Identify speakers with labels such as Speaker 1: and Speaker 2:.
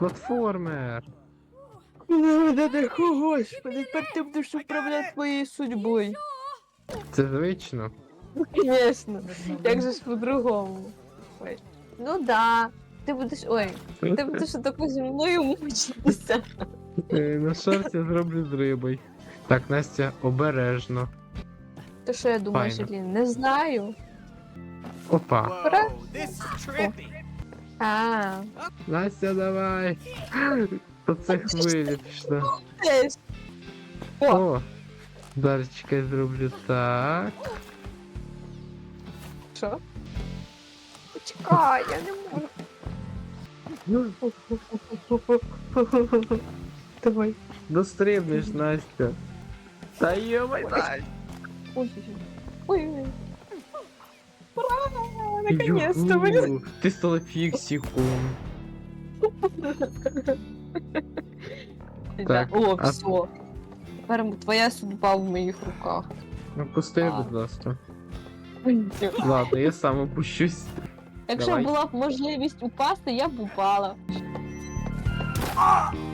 Speaker 1: Платформер.
Speaker 2: Господи, тепер ти будеш управляти твоєю судьбою.
Speaker 1: Це звично.
Speaker 2: Звісно. Як же ж по-другому? Ой. Ну да. Ти будеш. Ой, ти будеш таку зі мною мучитися.
Speaker 1: Е, На шорті зроблю з рибою. Так, Настя, обережно.
Speaker 2: То що я думаю,
Speaker 1: Файно.
Speaker 2: Не знаю.
Speaker 1: Опа.
Speaker 3: Whoa, this is trippy.
Speaker 2: А,
Speaker 1: Настя, давай. То це
Speaker 2: теж. О.
Speaker 1: Зараз чекай, зроблю так.
Speaker 2: Що? Почекай, я не можу.
Speaker 1: Ну,
Speaker 2: Давай.
Speaker 1: Дострибнеш, Настя. Та йомай, Настя.
Speaker 2: Ой, ой, ой. Наконец-то
Speaker 1: Юху, Ти стала фіксиком. Так,
Speaker 2: О,
Speaker 1: а-
Speaker 2: все. Тепер твоя судьба в моїх руках.
Speaker 1: Ну, пусти,
Speaker 2: А.
Speaker 1: будь ласка. Ладно, я сам опущусь.
Speaker 2: Якщо
Speaker 1: Давай.
Speaker 2: була б можливість упасти, я б упала.
Speaker 3: Ah!